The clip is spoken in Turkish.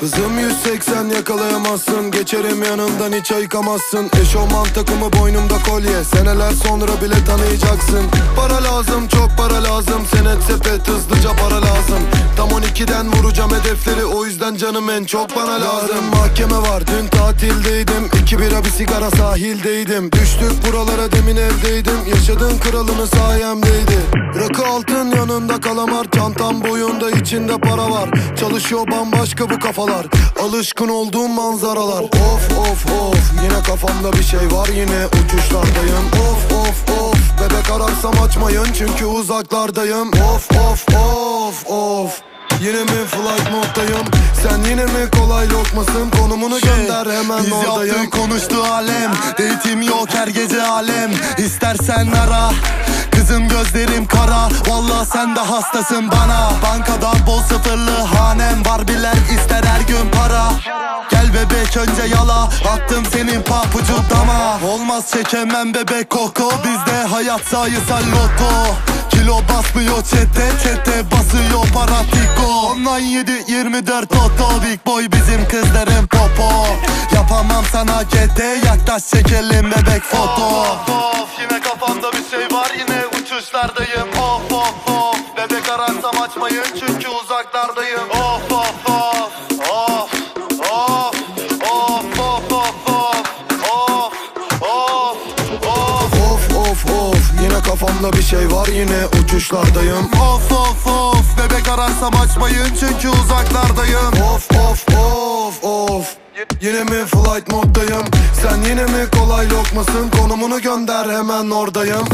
Hızım 180 yakalayamazsın. Geçerim yanından hiç ayıkamazsın. Eşofman takımı boynumda kolye. Seneler sonra bile tanıyacaksın. Para lazım çok para lazım. Senet sepet hızlıca para lazım 12'den vuracağım hedefleri O yüzden canım en çok bana lazım. Mahkeme var dün tatildeydim İki bira bir sigara sahildeydim. Düştük buralara demin evdeydim Yaşadığın kralını sayemdeydi. Rakı altın yanında kalamar Çantam boyunda içinde para var. Çalışıyor bambaşka bu kafalar Alışkın olduğum manzaralar. Of of of Yine kafamda bir şey var yine uçuşlardayım. Of of of Bebek ararsam açmayın çünkü uzaklardayım. Of of of of Yine mi flight moddayım? Sen yine mi kolay lokmasın? Konumunu gönder hemen Biz oradayım. yaptık konuştu alem. Date'im yok her gece alem. İstersen ara. Kızım gözlerim kara. Vallahi sen de hastasın bana. Bankada bol sıfırlı hanem Var. Bilen ister her gün para. Gel bebek önce yala. Attım senin papucu dama. Olmaz çekemem bebek koko Bizde hayat sayısal loto. Kilo basmıyor çete çete basıyor para tiko Ondan 7 24 toto Big boy bizim kızların popo Yapamam sana GT yaklaş çekelim bebek foto Of yine kafamda bir şey var yine uçuşlardayım Of of of bebek ararsam açmayın çünkü uzaklardayım Of of of of of of of of of of of Of of of Yine kafamda bir şey var yine uçuşlardayım Of of of Bebek ararsam açmayın çünkü uzaklardayım. Of of of of. Yine mi flight moddayım? Sen yine mi kolay lokmasın? Konumunu gönder hemen oradayım